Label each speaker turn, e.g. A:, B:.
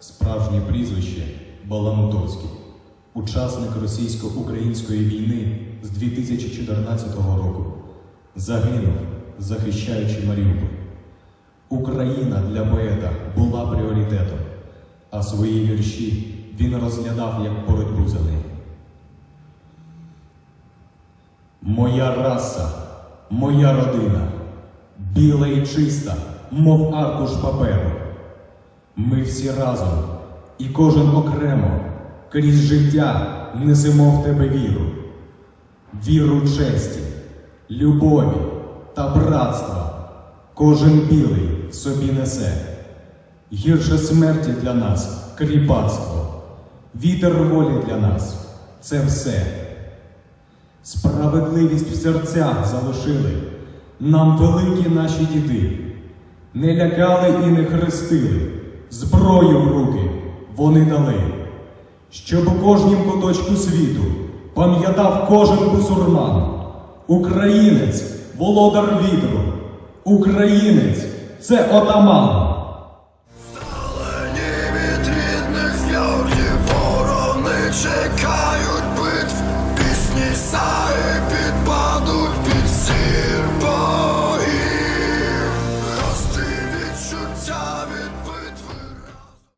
A: справжнє прізвище Баламутовський, учасник російсько-української війни з 2014 року. Загинув, захищаючи Маріуполь. Україна для поета була пріоритетом, а свої вірші він розглядав як боротьбу за них. Моя раса, моя родина, біла і чиста, мов аркуш паперу. Ми всі разом, і кожен окремо, крізь життя несемо в тебе віру, віру честі, любові та братства. Кожен білий собі несе. Гірше смерті для нас кріпацтво, вітер волі для нас це все. Справедливість в серцях залишили, нам великі наші діди, не лякали і не хрестили, зброю в руки вони дали, щоб у кожнім куточку світу пам'ятав кожен бусурман, українець, володар вітру, українець це отаман.
B: Чекають битв, пісні саї підпадуть під сір